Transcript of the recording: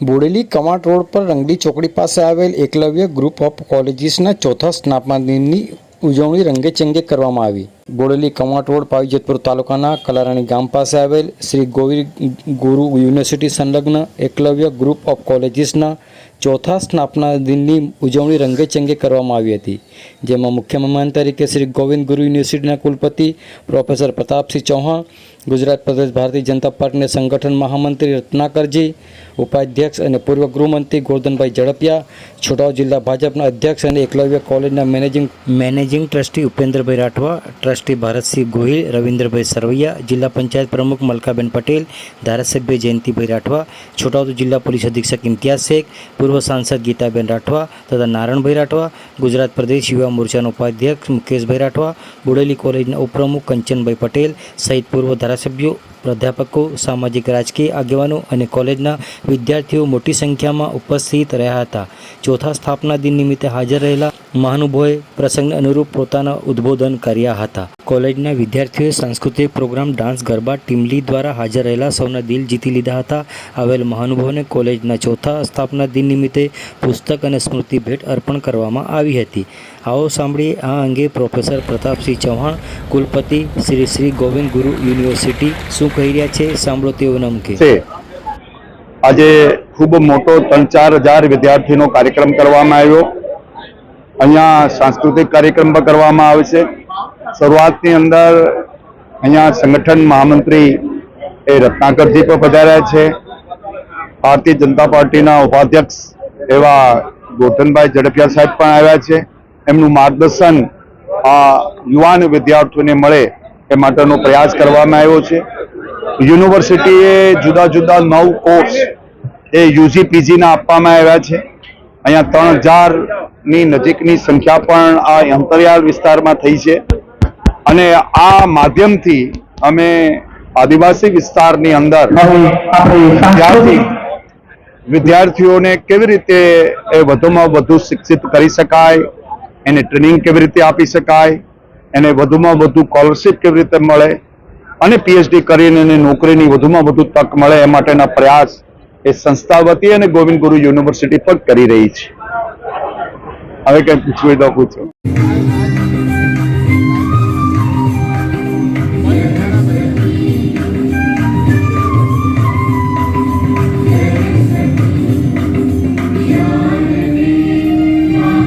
Bodeli કમાટ road પર રંગડી ચોકડી પાસે આવેલ એકલવ્ય ગ્રુપ ઓફ કોલેજીસના ચોથા સ્નાપના દિનની ઉજવણી રંગેચંગે કરવામાં આવી. બોડેલી કમાટોડ પાવીજતપુર તાલુકાના કલારાણી ગામ પાસે આવેલ શ્રી ગોવિંદ ગુરુ યુનિવર્સિટી સંલગ્ન એકલવ્ય ગ્રુપ ઓફ કોલેજીસના ચોથા સ્થાપના દિનની ઉજવણી રંગેચંગે કરવામાં આવી હતી. જેમાં મુખ્ય મહેમાન તરીકે શ્રી ગોવિંદ ગુરુ યુનિવર્સિટીના કુલપતિ પ્રોફેસર પ્રતાપસિંહ ચૌહાણ, ગુજરાત પ્રદેશ ભારતીય જનતા પાર્ટીના સંગઠન મહામંત્રી રત્નાકરજી, ઉપાધ્યક્ષ અને પૂર્વ ગૃહમંત્રી ગોરધનભાઈ ઝડપિયા, છોટાઉ જિલ્લા ભાજપના અધ્યક્ષ અને એકલવ્ય કોલેજના managing managing trustee Upendrabhai Rathwa, trustee Bharatsinh Gohil, Ravindrabhai Sarvaiya, જિલ્લા પંચાયત પ્રમુખ મલકાબેન પટેલ, ધારાસભ્ય જયંતિભાઈ રાઠવા છોટાઉદ જિલ્લા પોલીસ અધિક્ષક ઇમ્તિયાઝ શેખ, પૂર્વ સાંસદ ગીતાબેન રાઠવા તથા નારણભાઈ રાઠવા, ગુજરાત પ્રદેશ યુવા મોરચાના ઉપાધ્યક્ષ મુકેશભાઈ રાઠવા, બોડેલી કોલેજના ઉપપ્રમુખ કંચનભાઈ પટેલ સહિત પૂર્વ ધારાસભ્યો, પ્રાધ્યાપકો, સામાજિક રાજકીય આગેવાનો અને કોલેજના વિદ્યાર્થીઓ મોટી સંખ્યામાં ઉપસ્થિત રહ્યા હતા. ચોથા સ્થાપના દિન નિમિત્તે હાજર રહેલા મહાનુભાવોએ પ્રસંગને અનુરૂપ પોતાના ઉદ્બોધન કર્યા હતા. કોલેજના વિદ્યાર્થીઓએ સાંસ્કૃતિક પ્રોગ્રામ ડાન્સ ગરબા ટીમલી દ્વારા હાજર રહેલા સૌના દિલ જીતી લીધા હતા. આવેલ મહાનુભાવોને કોલેજના ચોથા સ્થાપના દિન નિમિત્તે પુસ્તક અને સ્મૃતિ ભેટ અર્પણ કરવામાં આવી હતી. આવો સાંભળીએ આ અંગે પ્રોફેસર પ્રતાપસિંહ ચૌહાણ, કુલપતિ શ્રી શ્રી ગોવિંદ ગુરુ યુનિવર્સિટી શું કહી રહ્યા છે? સાંભળો તેઓના મુખે આજે ખૂબ મોટો ત્રણ ચાર હજાર વિદ્યાર્થીનો કાર્યક્રમ કરવામાં આવ્યો. અહીંયા સાંસ્કૃતિક કાર્યક્રમ પણ કરવામાં આવે છે. શરૂઆતની અંદર અહીંયા સંગઠન મહામંત્રી એ રત્નાકરજી પણ પધાર્યા છે. ભારતીય જનતા પાર્ટીના ઉપાધ્યક્ષ એવા ગોઠનભાઈ ઝડપિયા સાહેબ પણ આવ્યા છે. એમનું માર્ગદર્શન આ યુવાન વિદ્યાર્થીઓને મળે એ માટેનો પ્રયાસ કરવામાં આવ્યો છે. યુનિવર્સિટીએ જુદા જુદા નવ કોર્સ એ યુજી પીજીના આપવામાં આવ્યા છે. અહીંયા ત્રણ હજારની નજીકની સંખ્યા પણ આ અંતરિયાળ વિસ્તારમાં થઈ છે. અને આ માધ્યમથી અમે આદિવાસી વિસ્તારની અંદર વિદ્યાર્થી વિદ્યાર્થીઓને કેવી રીતે એ વધુમાં વધુ શિક્ષિત કરી શકાય, એને ટ્રેનિંગ કેવી રીતે આપી શકાય, એને વધુમાં વધુ સ્કોલરશીપ કેવી રીતે મળે, અને પીએચડી કરીને એને નોકરીની વધુમાં વધુ તક મળે એ માટેના પ્રયાસ એ સંસ્થા વતી અને ગોવિંદ ગુરુ યુનિવર્સિટી પણ કરી રહી છે. હવે કંઈ પૂછવી તો પૂછો